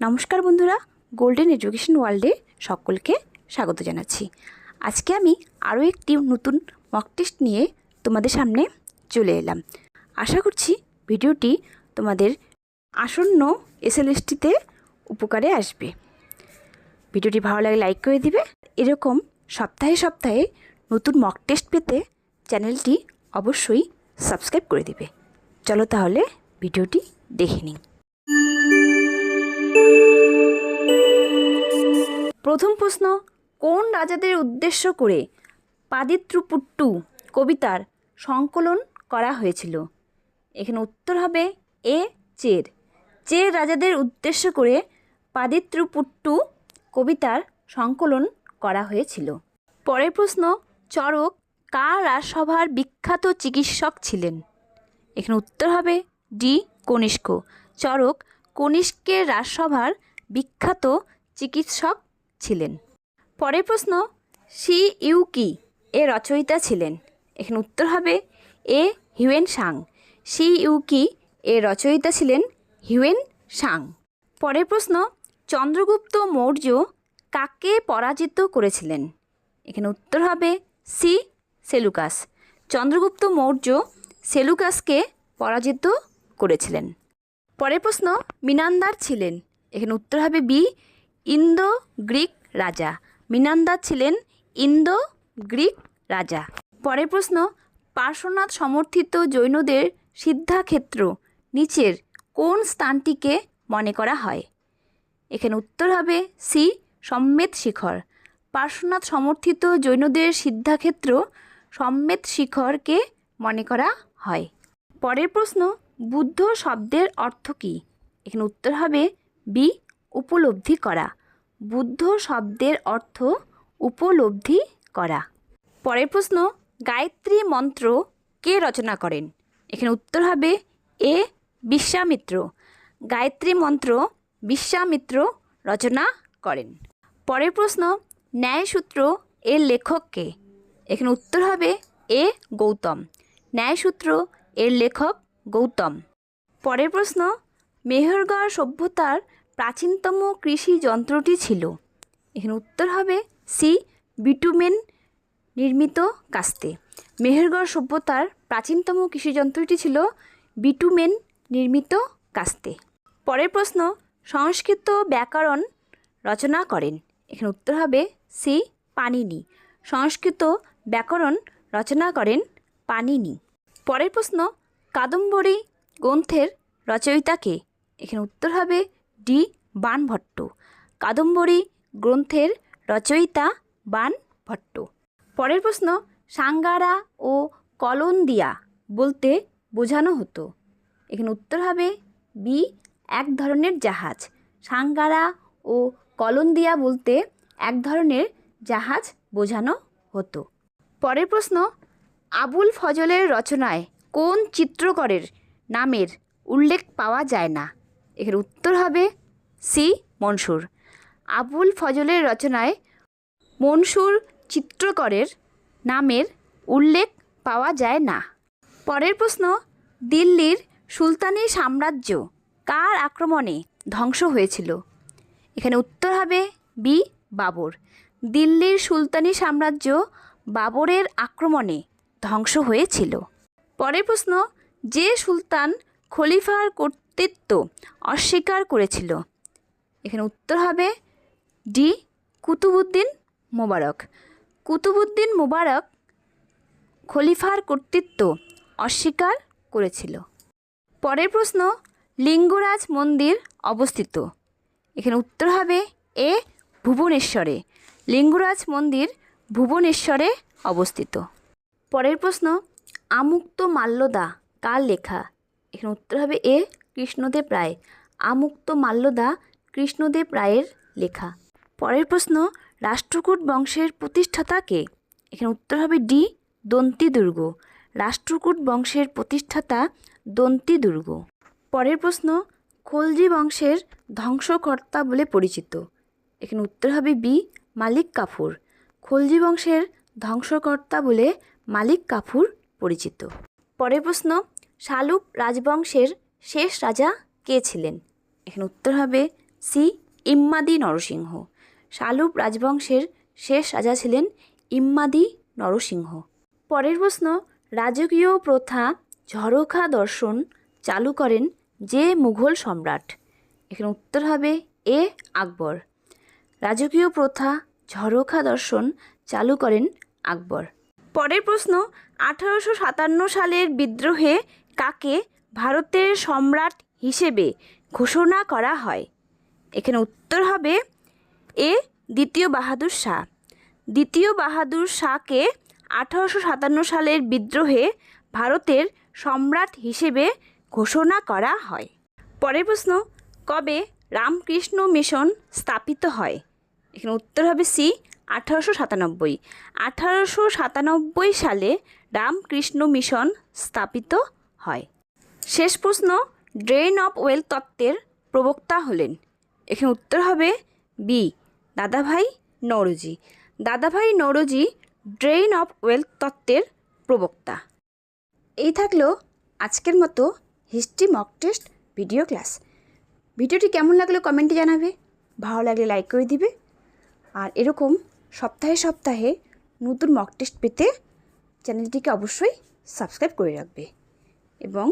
নমস্কার বন্ধুরা golden education ওয়ার্ল্ডে সকলকে স্বাগত জানাচ্ছি। আজকে আমি আরও একটি নতুন মক টেস্ট নিয়ে তোমাদের সামনে চলে এলাম। আশা করছি ভিডিওটি তোমাদের আসন্ন এসএলএসটিতে উপকারে আসবে। ভিডিওটি ভালো লাগে লাইক করে দিবে। এরকম সপ্তাহে সপ্তাহে নতুন মক টেস্ট পেতে চ্যানেলটি অবশ্যই সাবস্ক্রাইব করে দিবে। চলো তাহলে ভিডিওটি দেখে নিই। প্রথম প্রশ্ন, কোন রাজাদের উদ্দেশ্য করে পাদিত্রুপুট্টু কবিতার সংকলন করা হয়েছিল? এখানে উত্তর হবে এ, চের। চের রাজাদের উদ্দেশ্য করে পাদিত্রুপুট্টু কবিতার সংকলন করা হয়েছিল। পরের প্রশ্ন চরক কার রাজসভার বিখ্যাত চিকিৎসক ছিলেন? এখানে উত্তর হবে ডি, কনিষ্ক। চরক কনিষ্কের রাজসভার বিখ্যাত চিকিৎসক ছিলেন। পরের প্রশ্ন সি ইউকি এর রচয়িতা ছিলেন। এখানে উত্তর হবে, এ হিউয়েন সাং সি ইউকি এর রচয়িতা ছিলেন হিউয়েন সাং পরের প্রশ্ন, চন্দ্রগুপ্ত মৌর্য কাকে পরাজিত করেছিলেন? এখানে উত্তর হবে, সি সেলুকাস। চন্দ্রগুপ্ত মৌর্য সেলুকাসকে পরাজিত করেছিলেন। পরের প্রশ্ন, মিনান্দার ছিলেন। এখানে উত্তর হবে বি ইন্দো গ্রিক রাজা। মিনান্দা ছিলেন ইন্দো গ্রিক রাজা। পরের প্রশ্ন, পার্শ্বনাথ সমর্থিত জৈনদের সিদ্ধাক্ষেত্র নিচের কোন স্থানটিকে মনে করা হয়? এখানে উত্তর হবে সি, সম্মেত শিখর। পার্শ্বনাথ সমর্থিত জৈনদের সিদ্ধাক্ষেত্র সম্মেত শিখরকে মনে করা হয়। পরের প্রশ্ন, বুদ্ধ শব্দের অর্থ কী? এখানে উত্তর হবে বি, উপলব্ধি করা। বুদ্ধ শব্দের অর্থ উপলব্ধি করা। পরের প্রশ্ন, গায়ত্রী মন্ত্র কে রচনা করেন? এখানে উত্তর হবে এ বিশ্বামিত্র। গায়ত্রী মন্ত্র বিশ্বামিত্র রচনা করেন। পরের প্রশ্ন, ন্যায়সূত্র এর লেখককে এখানে উত্তর হবে এ গৌতম। ন্যায়সূত্র এর লেখক গৌতম। পরের প্রশ্ন, মেহেরগড় সভ্যতার প্রাচীনতম কৃষি যন্ত্রটি ছিল। এখানে উত্তর হবে সি, বিটুমেন নির্মিত কাস্তে। মেহেরগড় সভ্যতার প্রাচীনতম কৃষিযন্ত্রটি ছিল বিটুমেন নির্মিত কাস্তে। পরের প্রশ্ন, সংস্কৃত ব্যাকরণ রচনা করেন। এখানে উত্তর হবে সি, পানিনি। সংস্কৃত ব্যাকরণ রচনা করেন পানিনি। পরের প্রশ্ন, কাদম্বরী গ্রন্থের রচয়িতাকে এখানে উত্তর হবে ডি বাণভট্ট কাদম্বরী গ্রন্থের রচয়িতা বাণভট্ট পরের প্রশ্ন, সাঙ্গারা ও কলন্দিয়া বলতে বোঝানো হতো। এখানে উত্তর হবে বি, এক ধরনের জাহাজ। সাঙ্গারা ও কলন্দিয়া বলতে এক ধরনের জাহাজ বোঝানো হতো। পরের প্রশ্ন, আবুল ফজলের রচনায় কোন চিত্রকরের নামের উল্লেখ পাওয়া যায় না? এর উত্তর হবে সি, মনসুর। আবুল ফজলের রচনায় মনসুর চিত্রকরের নামের উল্লেখ পাওয়া যায় না। পরের প্রশ্ন, দিল্লির সুলতানি সাম্রাজ্য কার আক্রমণে ধ্বংস হয়েছিল? এখানে উত্তর হবে বি, বাবর। দিল্লির সুলতানি সাম্রাজ্য বাবরের আক্রমণে ধ্বংস হয়েছিল। পরের প্রশ্ন, যে সুলতান খলিফার কর্তৃত্ব অস্বীকার করেছিল। এখানে উত্তর হবে ডি কুতুবুদ্দিন মোবারক। কুতুবুদ্দিন মোবারক খলিফার কর্তৃত্ব অস্বীকার করেছিল। পরের প্রশ্ন, লিঙ্গরাজ মন্দির অবস্থিত। এখানে উত্তর হবে এ ভুবনেশ্বরে। লিঙ্গরাজ মন্দির ভুবনেশ্বরে অবস্থিত। পরের প্রশ্ন, আমুক্ত মাল্যদা কার লেখা? এখানে উত্তর হবে এ কৃষ্ণদেব রায়, আমুক্ত মাল্যদা কৃষ্ণদেব রায়ের লেখা। পরের প্রশ্ন, রাষ্ট্রকূট বংশের প্রতিষ্ঠাতা কে? এখানে উত্তর হবে ডি, দন্তি দুর্গ। রাষ্ট্রকূট বংশের প্রতিষ্ঠাতা দন্তি দুর্গ। পরের প্রশ্ন, খলজি বংশের ধ্বংসকর্তা বলে পরিচিত। এখানে উত্তর হবে বি, মালিক কাফুর। খলজি বংশের ধ্বংসকর্তা বলে মালিক কাফুর পরিচিত। পরের প্রশ্ন, শালুক রাজবংশের শেষ রাজা কে ছিলেন? এখানে উত্তর হবে সি ইম্মাদি নরসিংহ। শালুব রাজবংশের শেষ রাজা ছিলেন ইম্মাদি নরসিংহ। পরের প্রশ্ন, রাজকীয় প্রথা ঝরোখা দর্শন চালু করেন যে মুঘল সম্রাট? এখানে উত্তর হবে এ আকবর। রাজকীয় প্রথা ঝরোখা দর্শন চালু করেন আকবর। পরের প্রশ্ন, আঠারোশো সাতান্ন সালের বিদ্রোহে কাকে ভারতের সম্রাট হিসেবে ঘোষণা করা হয়। এখানে উত্তর হবে এ দ্বিতীয় বাহাদুর শাহ। দ্বিতীয় বাহাদুর শাহকে আঠারোশো সাতান্ন সালের বিদ্রোহে ভারতের সম্রাট হিসেবে ঘোষণা করা হয়। পরের প্রশ্ন, কবে রামকৃষ্ণ মিশন স্থাপিত হয়? এখানে উত্তর হবে সি, আঠারোশো সাতানব্বই। আঠারোশো সাতানব্বই সালে রামকৃষ্ণ মিশন স্থাপিত হয়। শেষ প্রশ্ন ড্রেন অফ ওয়েল তত্ত্বের প্রবক্তা হলেন। এখানে উত্তর হবে বি, দাদাভাই নৌরজি দাদাভাই নৌরজি ড্রেন অফ ওয়েলথ তত্ত্বের প্রবক্তা। এই থাকল আজকের মতো history mock test video class ভিডিওটি কেমন লাগল কমেন্টে জানাবে। ভালো লাগলে লাইক করে দিবে। আর এরকম সপ্তাহে সপ্তাহে নতুন মক টেস্ট পেতে চ্যানেলটিকে অবশ্যই সাবস্ক্রাইব করে রাখবে। এবং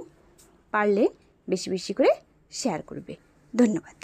পারলে বেশি বেশি করে শেয়ার করবে। ধন্যবাদ।